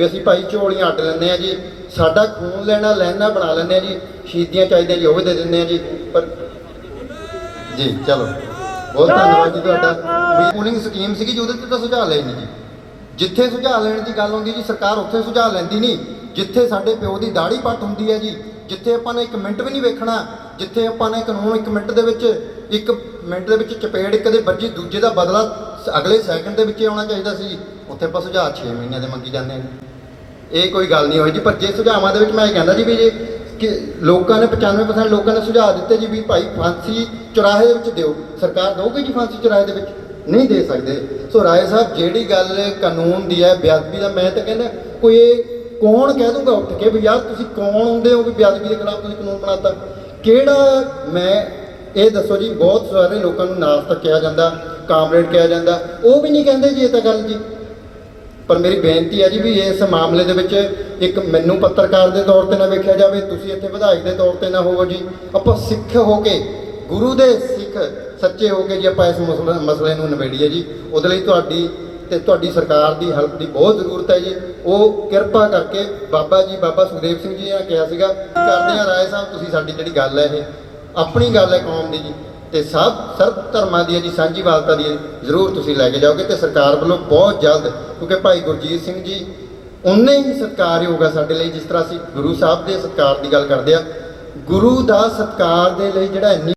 ਵੀ ਅਸੀਂ ਭਾਈ ਝੋਲੀਆਂ ਅੱਡ ਲੈਂਦੇ ਆ ਜੀ, ਸਾਡਾ ਖੂਨ ਲੈਣਾ ਲੈਣਾ ਬਣਾ ਲੈਂਦੇ ਆ ਜੀ, ਸ਼ਹੀਦੀਆਂ ਚਾਹੀਦੀਆਂ ਜੀ, ਉਹ ਵੀ ਦੇ ਦਿੰਦੇ ਆ ਜੀ, ਪਰ ਜੀ, ਚਲੋ। ਬਹੁਤ ਧੰਨਵਾਦ ਜੀ ਤੁਹਾਡਾ। ਵੀ ਸਕੀਮ ਸੀਗੀ ਜੀ, ਉਹਦੇ ਤੇ ਤਾਂ ਸੁਝਾਅ ਲਏ ਨਹੀਂ ਜੀ। ਜਿੱਥੇ ਸੁਝਾਅ ਲੈਣ ਦੀ ਗੱਲ ਹੁੰਦੀ ਜੀ, ਸਰਕਾਰ ਉੱਥੇ ਸੁਝਾਅ ਲੈਂਦੀ ਨਹੀਂ। ਜਿੱਥੇ ਸਾਡੇ ਪਿਓ ਦੀ ਦਾੜੀ ਪੱਟ ਹੁੰਦੀ ਹੈ ਜੀ, ਜਿੱਥੇ ਆਪਾਂ ਨੇ ਇੱਕ ਮਿੰਟ ਵੀ ਨਹੀਂ ਵੇਖਣਾ, ਜਿੱਥੇ ਆਪਾਂ ਨੇ ਕਾਨੂੰਨ ਇੱਕ ਮਿੰਟ ਦੇ ਵਿੱਚ, ਇੱਕ ਮਿੰਟ ਦੇ ਵਿੱਚ ਚਪੇੜ ਇੱਕ ਦੇ ਵੱਜੀ ਦੂਜੇ ਦਾ ਬਦਲਾ ਅਗਲੇ ਸੈਕਿੰਡ ਦੇ ਵਿੱਚ ਆਉਣਾ ਚਾਹੀਦਾ ਸੀ ਉੱਥੇ ਆਪਾਂ ਸੁਝਾਅ 6 ਮਹੀਨਿਆਂ ਦੇ ਮੰਗੀ ਜਾਂਦੇ ਹਾਂ ਜੀ। ਇਹ ਕੋਈ ਗੱਲ ਨਹੀਂ ਹੋਈ ਜੀ, ਪਰ ਜੇ ਸੁਝਾਵਾਂ ਦੇ ਵਿੱਚ ਮੈਂ ਇਹ ਕਹਿੰਦਾ ਜੀ ਵੀ ਜੇ ਕਿ ਲੋਕਾਂ ਨੇ 95% ਲੋਕਾਂ ਨੇ ਸੁਝਾਅ ਦਿੱਤੇ ਜੀ ਵੀ ਭਾਈ ਫਾਂਸੀ ਚੁਰਾਹੇ ਦੇ ਵਿੱਚ ਦਿਓ, ਸਰਕਾਰ ਦਊਗੀ ਜੀ ਫਾਂਸੀ ਚੁਰਾਹੇ ਦੇ ਵਿੱਚ? ਨਹੀਂ ਦੇ ਸਕਦੇ। ਸੋ ਰਾਏ ਸਾਹਿਬ, ਜਿਹੜੀ ਗੱਲ ਕਾਨੂੰਨ ਦੀ ਹੈ, ਬੇਅਦਬੀ ਦਾ ਮੈਂ ਤਾਂ ਕਹਿੰਦਾ, ਕੋਈ ਇਹ ਕੌਣ ਕਹਿ ਦੂੰਗਾ ਉੱਠ ਕੇ ਵੀ ਯਾਰ ਤੁਸੀਂ ਕੌਣ ਹੁੰਦੇ ਹੋ ਵੀ ਬੇਅਦਬੀ ਦੇ ਖਿਲਾਫ ਤੁਸੀਂ ਕਾਨੂੰਨ ਬਣਾਤਾ? ਕਿਹੜਾ ਮੈਂ ਇਹ ਦੱਸੋ ਜੀ, ਬਹੁਤ ਸਾਰੇ ਲੋਕਾਂ ਨੂੰ ਨਾਸਤਕ ਕਿਹਾ ਜਾਂਦਾ, ਕਾਮਰੇਡ ਕਿਹਾ ਜਾਂਦਾ, ਉਹ ਵੀ ਨਹੀਂ ਕਹਿੰਦੇ ਜੀ ਇਹ ਤਾਂ ਗੱਲ ਜੀ। ਪਰ ਮੇਰੀ ਬੇਨਤੀ ਹੈ ਜੀ ਵੀ ਇਸ ਮਾਮਲੇ ਦੇ ਵਿੱਚ ਇੱਕ ਮੈਨੂੰ ਪੱਤਰਕਾਰ ਦੇ ਤੌਰ ਤੇ ਨਾ ਵੇਖਿਆ ਜਾਵੇ, ਤੁਸੀਂ ਇੱਥੇ ਵਿਧਾਇਕ ਦੇ ਤੌਰ ਤੇ ਨਾ ਹੋਵੋ ਜੀ। ਆਪਾਂ ਸਿੱਖ ਹੋ ਕੇ, ਗੁਰੂ ਦੇ ਸਿੱਖ ਸੱਚੇ ਹੋ ਕੇ ਜੀ ਆਪਾਂ ਇਸ ਮਸਲੇ ਮਸਲੇ ਨੂੰ ਨਿਬੇੜੀਏ ਜੀ। ਉਹਦੇ ਲਈ ਤੁਹਾਡੀ ਤੇ ਤੁਹਾਡੀ ਸਰਕਾਰ ਦੀ ਹੈਲਪ ਦੀ ਬਹੁਤ ਜ਼ਰੂਰਤ ਹੈ ਜੀ। ਉਹ ਕਿਰਪਾ ਕਰਕੇ ਬਾਬਾ ਜੀ, ਬਾਬਾ ਸੁਖਦੇਵ ਸਿੰਘ ਜੀ ਨੇ ਕਿਹਾ ਸੀਗਾ ਕਰਦੇ ਆ ਰਾਏ ਸਾਹਿਬ, ਤੁਸੀਂ ਸਾਡੀ ਜਿਹੜੀ ਗੱਲ ਹੈ ਇਹ, ਆਪਣੀ ਗੱਲ ਹੈ ਕੌਮ ਦੀ ਜੀ। ਤੇ ਸਭ ਸਰਬ ਧਰਮਾਂ ਦੀ ਜੀ, ਸਾਂਝੀ ਵਾਲਤਾ ਦੀ ਜ਼ਰੂਰ ਤੁਸੀਂ ਲੈ ਕੇ ਜਾਓਗੇ ਤੇ ਸਰਕਾਰ ਵੱਲੋਂ ਬਹੁਤ ਜਲਦ, ਕਿਉਂਕਿ ਭਾਈ ਗੁਰਜੀਤ ਸਿੰਘ ਜੀ ਉਨੇ ਹੀ ਸਤਿਕਾਰਯੋਗ ਆ ਸਾਡੇ ਲਈ, ਜਿਸ ਤਰ੍ਹਾਂ ਅਸੀਂ ਗੁਰੂ ਸਾਹਿਬ ਦੇ ਸਤਿਕਾਰ ਦੀ ਗੱਲ ਕਰਦੇ ਆ। ਗੁਰੂ ਦਾ ਸਤਿਕਾਰ ਦੇ ਲਈ ਜਿਹੜਾ ਇੰਨੀ